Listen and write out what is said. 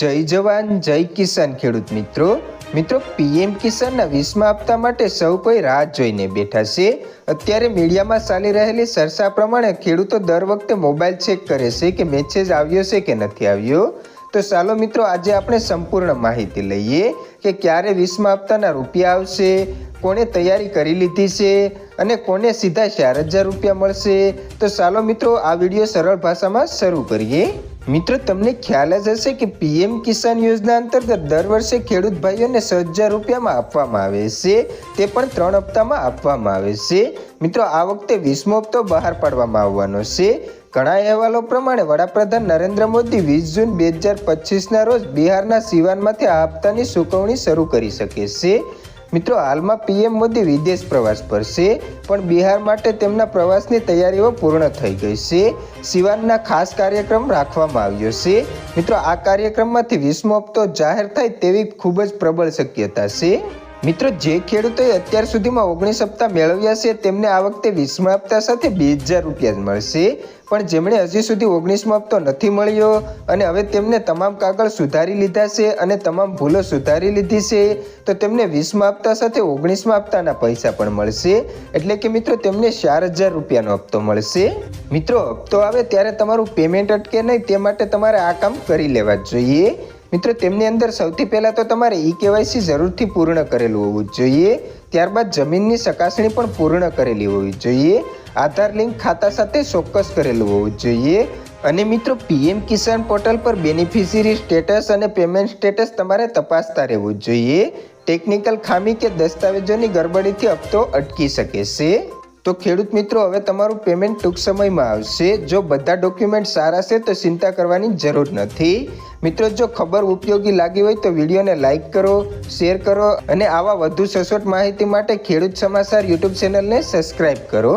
જય જવાન, જય કિસાન ખેડૂત મિત્રો. મિત્રો, પીએમ કિસાનના વીસમા હપ્તા માટે સૌ કોઈ રાહ જોઈને બેઠા છે. અત્યારે મીડિયામાં ચાલી રહેલી ચર્ચા પ્રમાણે ખેડૂતો દર વખતે મોબાઈલ ચેક કરે છે કે મેસેજ આવ્યો છે કે નથી આવ્યો. તો ચાલો મિત્રો, આજે આપણે સંપૂર્ણ માહિતી લઈએ કે ક્યારે વીસમા હપ્તાના રૂપિયા આવશે, કોણે તૈયારી કરી લીધી છે અને કોને સીધા ચાર હજાર રૂપિયા મળશે. તો ચાલો મિત્રો, આ વીડિયો સરળ ભાષામાં શરૂ કરીએ. મિત્રો, તમને ખ્યાલ જ હશે કે પીએમ કિસાન યોજના અંતર્ગત દર વર્ષે ખેડૂત ભાઈઓને છ હજાર રૂપિયામાં આપવામાં આવે છે. તે પણ ત્રણ હપ્તામાં આપવામાં આવે છે. મિત્રો, આ વખતે વીસમો હપ્તો બહાર પાડવામાં આવવાનો છે. ઘણા અહેવાલો પ્રમાણે વડાપ્રધાન નરેન્દ્ર મોદી વીસ જૂન બે હજાર પચીસના રોજ બિહારના સિવાનમાંથી આ હપ્તાની ચૂકવણી શરૂ કરી શકે છે. મિત્રો, હાલમાં પીએમ મોદી વિદેશ પ્રવાસ પર છે, પણ બિહાર માટે તેમના પ્રવાસની તૈયારીઓ પૂર્ણ થઈ ગઈ છે. સિવાનના ખાસ કાર્યક્રમ રાખવામાં આવ્યો છે. મિત્રો, આ કાર્યક્રમમાંથી વીસમો હપ્તો જાહેર થાય તેવી ખૂબ જ પ્રબળ શક્યતા છે. મિત્રો, જે ખેડૂતોએ અત્યાર સુધીમાં ઓગણીસ હપ્તા મેળવ્યા છે, તેમને આ વખતે વીસમા હપ્તા સાથે બે હજાર રૂપિયા મળશે. પણ જેમણે હજી સુધી ઓગણીસમો હપ્તો નથી મળ્યો અને હવે તેમને તમામ કાગળ સુધારી લીધા છે અને તમામ ભૂલો સુધારી લીધી છે, તો તેમને વીસમા હપ્તા સાથે ઓગણીસમા હપ્તાના પૈસા પણ મળશે. એટલે કે મિત્રો, તેમને ચાર હજાર રૂપિયાનો હપ્તો મળશે. મિત્રો, હપ્તો આવે ત્યારે તમારું પેમેન્ટ અટકે નહીં, તે માટે તમારે આ કામ કરી લેવા જોઈએ. મિત્રો, તેમની અંદર સૌથી પહેલાં તો તમારે ઈ કેવાયસી જરૂરથી પૂર્ણ કરેલું હોવું જોઈએ. ત્યારબાદ જમીનની ચકાસણી પણ પૂર્ણ કરેલી હોવી જોઈએ. આધાર લિંક ખાતા સાથે ચોક્કસ કરેલું હોવું જોઈએ. અને મિત્રો, પીએમ કિસાન પોર્ટલ પર બેનિફિશિયરી સ્ટેટસ અને પેમેન્ટ સ્ટેટસ તમારે તપાસતા રહેવું જોઈએ. ટેકનિકલ ખામી કે દસ્તાવેજોની ગરબડીથી હપ્તો અટકી શકે છે. તો ખેડૂત મિત્રો, હવે તમારું પેમેન્ટ ટૂંક સમયમાં આવશે. જો બધા ડોક્યુમેન્ટ સારા છે, તો ચિંતા કરવાની જરૂર નથી. મિત્રો, જો ખબર ઉપયોગી લાગી હોય, તો વિડીયોને લાઇક કરો શેર કરો અને આવા વધુ સચોટ માહિતી માટે ખેડૂત સમાચાર યુટ્યુબ ચેનલને સબસ્ક્રાઈબ કરો.